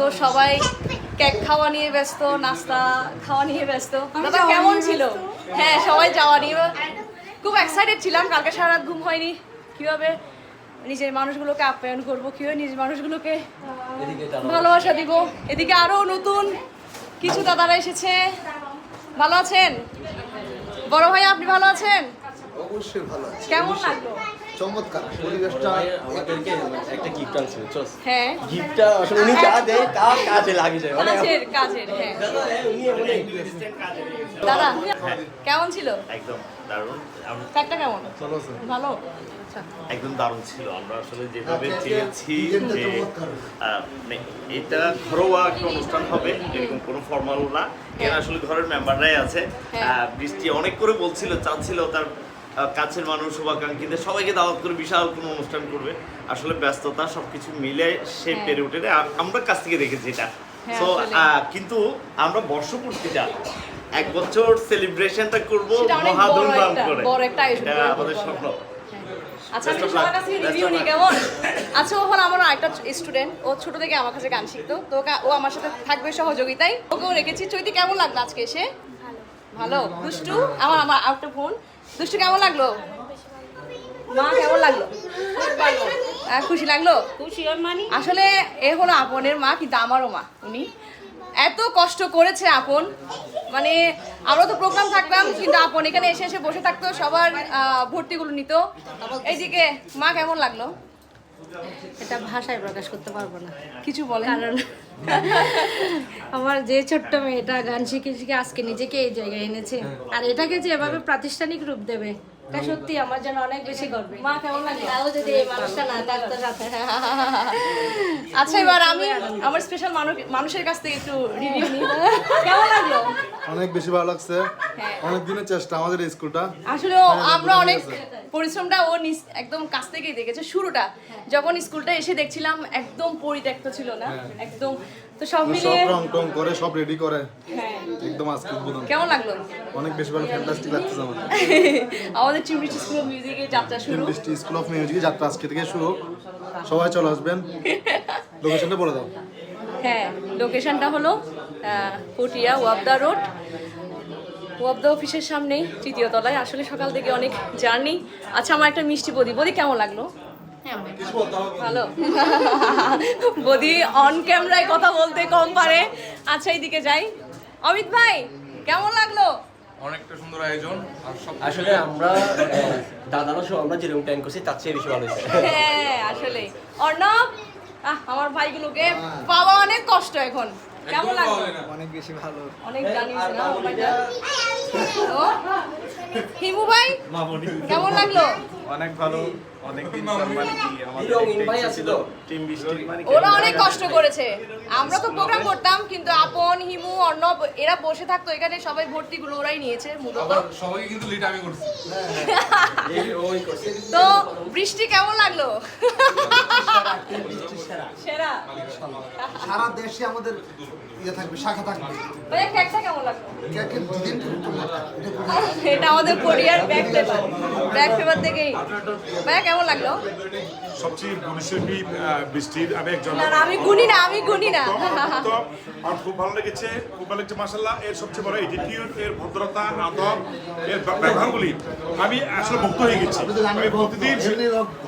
তো সবাই কেক খাওয়া নিয়ে ব্যস্ত নাস্তা খাওয়া নিয়ে ব্যস্ত। দাদা কেমন ছিল? হ্যাঁ সবাই যাওয়া নিয়ে খুব এক্সাইটেড ছিলাম কালকে সারা রাত ঘুম হয়নি। কীভাবে নিজের মানুষগুলোকে আপ্যায়ন করব কীভাবে নিজের মানুষগুলোকে ভালোবাসা দিব। এদিকে আরও নতুন কিছু দাদারা এসেছে। ভালো আছেন? বড় ভাই আপনি ভালো আছেন? অবশ্যই ভালো কেমন লাগল? চমৎকার পরিবেশটা আমাদেরকে একটা গিফট আনছে হ্যাঁ। গিফটটা আসলে উনি যা দেয় তা কাজে লাগে যায় মানে কাজের কাজের হ্যাঁ। উনি মানে দাদা কেমন ছিল? একদম দারুণ। কেমন? চলো ভালো? আচ্ছা। একদম দারুণ ছিল। আমরা আসলে যেভাবে চেয়েছি যে চমৎকার। আহ, মানে এটা ঘরোয়া একটা অনুষ্ঠান হবে এরকম কোনো ফর্মাল না। এর আসলে ঘরের মেম্বাররাই আছে। হ্যাঁ। বৃষ্টি অনেক করে বলছিল চাচ্ছিল তার কাছের মানুষ শুভাকাঙ্ক্ষীদের সবাইকে দাওয়াত করে বিশাল কোনো অনুষ্ঠান করবে। আসলে ব্যস্ততা সবকিছু মিলে সে হ্যাঁ। পেরে উঠে আর আমরা কাছ থেকে দেখেছি এটা। হ্যাঁ, তো কিন্তু আমরা বর্ষপূর্তিটা এক বছর সেলিব্রেশনটা করব মহাধুমধাম করে। বড় একটা আয়োজন এটা আমাদের স্বপ্ন। আচ্ছা আমি সবার luck. কাছ থেকে Best রিভিউ নিই কেমন? আচ্ছা ওখানে আমার একটা স্টুডেন্ট ও ছোট থেকে আমার কাছে গান শিখতো। তো ওকে- ও আমার সাথে থাকবে সহযোগিতায়। ওকেও রেখেছি। চৈতি কেমন লাগল আজকে এসে? ভালো। দুষ্টু আমার আমার একটা ফোন দুষ্টু কেমন লাগল? মা কেমন লাগল? খুশি লাগল? খুশি মানে? আসলে এ হলো আপনের মা কিন্তু আমারও মা উনি। এত কষ্ট করেছে আপন। মানে আমরা তো প্রোগ্রাম থাকতাম কিন্তু আপন এখানে এসে এসে বসে থাকতো সবার ভর্তিগুলো নিত। এইদিকে মা কেমন লাগল? এটা ভাষায় প্রকাশ করতে পারব না। কিছু বলেন। কারণ আমার যে ছোট্ট মেয়েটা গান শিখে শিখে আজকে নিজেকে এই জায়গায় এনেছে। আর এটাকে যে এভাবে প্রাতিষ্ঠানিক রূপ দেবে এটা সত্যি আমার জন্য অনেক বেশি গর্ব। মা কেমন লাগে? তাও যদি এই মানুষটা না থাকতো সাথে আচ্ছা এবার আমি আমার স্পেশাল মানুষের কাছ থেকে একটু রিভিউ নিই। কেমন লাগল? অনেক বেশি ভালো লাগছে। অনেক দিনের চেষ্টা আমাদের এই স্কুলটা। আসলে ও- আমরা অনেক পরিশ্রমটা ও একদম কাছ থেকেই দেখেছে শুরুটা। যখন স্কুলটা এসে দেখছিলাম একদম পরিত্যক্ত ছিল না। একদম তো সব সব রং টং করে সব রেডি করে। হ্যাঁ। একদম আজকে উদ্বোধন। কেমন লাগল? অনেক বেশি ভালো ফ্যান্টাস্টিক আমাদের আমাদের চিমড়ি স্কুল অফ মিউজিকের যাত্রা শুরু। স্কুল অফ মিউজিক যাত্রা আজকে থেকে শুরু। সবাই চলে আসবেন। লোকেশনটা বলে দাও। হ্যাঁ লোকেশনটা হলো পটিয়া ওয়াবদা রোড। ওয়াবদা অফিসের সামনেই তৃতীয় তলায়। আসলে সকাল থেকে অনেক জার্নি। আচ্ছা আমার একটা মিষ্টি বদি। বদি কেমন লাগল? ভালো। বদি অন ক্যামেরায় কথা বলতে কম পারে। আচ্ছা এইদিকে যাই। অমিত ভাই কেমন লাগল? অনেকটা সুন্দর আয়োজন। আর সব আসলে আমরা দাদারা সহ আমরা যেরকম প্ল্যান করছি তার চেয়ে বেশি ভালো হয়েছে। হ্যাঁ আসলে। অর্ণব আহ, আমার ভাইগুলোকে পাওয়া অনেক কষ্ট এখন। কেমন লাগল? অনেক বেশি ভালো। অনেক জানিস না হিমু ভাই? কেমন লাগল? অনেক ভালো। অনেক দিন পর মানে মানে কি ওরা অনেক কষ্ট করেছে। আমরা তো প্রোগ্রাম করতাম কিন্তু আপন হিমু অর্ণব এরা বসে থাকতো এখানে সবাই ভর্তিগুলো ওরাই নিয়েছে মূলত। সবাইকে কিন্তু লিড আমি করছি। তো বৃষ্টি কেমন লাগল? সেরা। সারা। দেশে আমাদের ইয়ে থাকবে শাখা থাকবে। কেকটা কেমন লাগল? এটা আমাদের কোরিয়ার ব্যাক পেপার। ব্যাক পেপার থেকেই। ভাইয়া কেমন লাগল? সবচেয়ে গুণশিল্পী বৃষ্টির আমি একজন না না আমি গুনি না আমি গুনি না। আমার খুব ভালো লেগেছে খুব ভালো লেগেছে মাসাল্লাহ এর সবচেয়ে বড় এটিটিউড এর ভদ্রতা আদব এর ব্যবহারগুলি। আমি আসলে মুক্ত হয়ে গেছি। আমি প্রতিদিন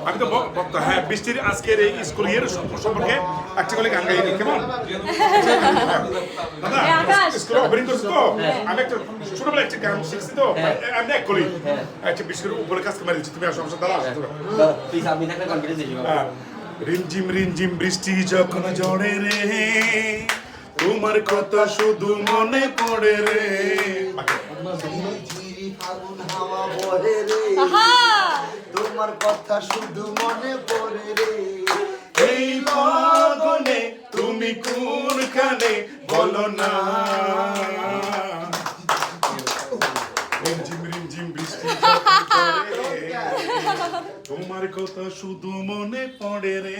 আমি তো ভক্ত হ্যাঁ বৃষ্টির আজকের এই স্কুল ইয়ের সম্পর্কে একটা করে গান গাইনি কেমন? দাদা স্কুলে ওপেনিং করছি তো? আমি একটা ছোটবেলা একটা গান শিখছি তো? আমি এক করি একটা বৃষ্টির উপরে কাজ মারি দিচ্ছি তুমি আসো আমার সাথে দাঁড়াও। থাকলে কনফিডেন্স দিয়েছি হ্যাঁ। রিমঝিম রিমঝিম বৃষ্টি যখন ঝরে রে তোমার কথা শুধু মনে পড়ে রে। তোমার কথা শুধু মনে পড়ে রে। এই লগনে তুমি কোনখানে বলো না রিমঝিম রিমঝিম বৃষ্টি যখন ঝরে রে, তোমার কথা শুধু মনে পড়ে রে।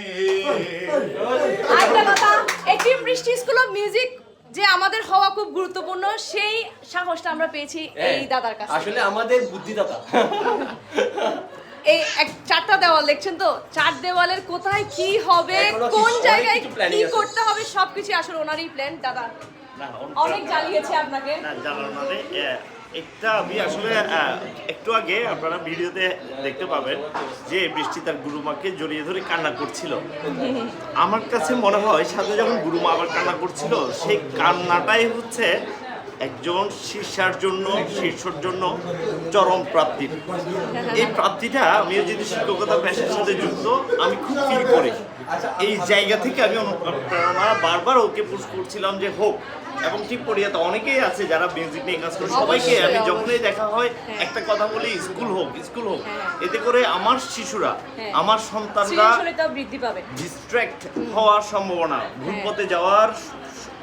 আরেকটা কথা একটি বৃষ্টি স্কুল অফ মিউজিক যে আমাদের হওয়া খুব গুরুত্বপূর্ণ সেই সাহসটা আমরা পেয়েছি এই দাদার কাছে আসলে আমাদের বুদ্ধিদাতা। এই এক চারটা দেওয়াল দেখছেন তো? চার দেওয়ালের কোথায় কি হবে কোন জায়গায় কি করতে হবে সবকিছু আসলে ওনারই প্ল্যান দাদা। অনেক জ্বালিয়েছে আপনাকে। না মানে একটা আমি আসলে একটু আগে আপনারা ভিডিওতে দেখতে পাবেন যে বৃষ্টি তার গুরুমাকে জড়িয়ে ধরে কান্না করছিল। আমার কাছে মনে হয় সাথে যখন গুরুমা আবার কান্না করছিল, সেই কান্নাটাই হচ্ছে একজন শীর্ষার জন্য শীর্ষর জন্য চরম প্রাপ্তির এই প্রাপ্তিটা আমি যদি শিক্ষকতা পেশার সাথে যুক্ত আমি খুব ফিল করি। এই জায়গা থেকে আমি অনুপ্রেরণা বারবার ওকে পুশ করছিলাম যে হোক এবং ঠিক পড়িয়াতে অনেকেই আছে যারা মিউজিক নিয়ে কাজ করে। সবাইকে আমি যখনই দেখা হয় একটা কথা বলি স্কুল হোক স্কুল হোক। হ্যাঁ। এতে করে আমার শিশুরা হ্যাঁ। আমার সন্তানরা ডিস্ট্র্যাক্ট হওয়ার সম্ভাবনা ভুল পথে যাওয়ার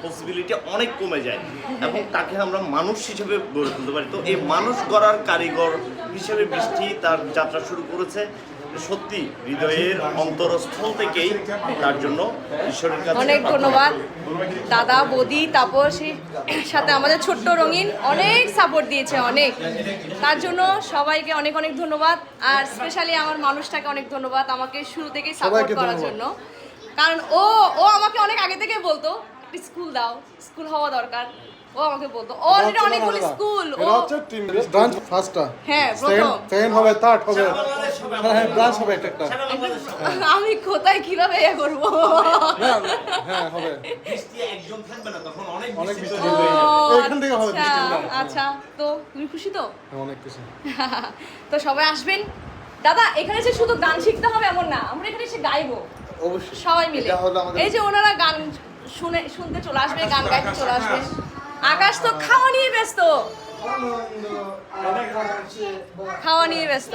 পসিবিলিটি অনেক কমে যায়। এবং তাকে আমরা মানুষ হিসেবে গড়ে তুলতে পারি। তো এই মানুষ গড়ার কারিগর হিসেবে বৃষ্টি তার যাত্রা শুরু করেছে। সত্যি হৃদয়ের অন্তরস্থল থেকেই তার জন্য ঈশ্বরের কাছে অনেক ধন্যবাদ। দাদা বদি তাপসীর সাথে আমাদের ছোট্ট রঙিন অনেক সাপোর্ট দিয়েছে অনেক। তার জন্য সবাইকে অনেক অনেক ধন্যবাদ। আর স্পেশালি আমার মানুষটাকে অনেক ধন্যবাদ আমাকে শুরু থেকেই সাপোর্ট করার জন্য। কারণ ও ও আমাকে অনেক আগে থেকে বলতো স্কুল দাও স্কুল হওয়া দরকার। ও আমাকে বলতো। অলরেডি অনেকগুলো স্কুল ও হচ্ছে টিম ব্রাঞ্চ ফার্স্টটা হ্যাঁ, প্রথম। সেকেন্ড হবে থার্ড হবে। হ্যাঁ হ্যাঁ ব্রাঞ্চ হবে একটা। একটা আমি কোথায় কীভাবে ইয়ে করব? হ্যাঁ হ্যাঁ হবে। বৃষ্টি একজন থাকবে না তখন অনেক অনেক বৃষ্টি বৃষ্টি হয়ে যাবে। এখান থেকে হবে আচ্ছা, আচ্ছা তো তুমি খুশি তো? হ্যাঁ, অনেক কিছু তো সবাই আসবেন। দাদা এখানে এসে শুধু গান শিখতে হবে এমন না আমরা এখানে এসে গাইবো। অবশ্যই। সবাই মিলে। এই যে ওনারা গান শুনে শুনতে চলে আসবে গান গাইতে চলে আসবে আকাশ তো খাওয়া নিয়ে ব্যস্ত খাওয়া নিয়ে ব্যস্ত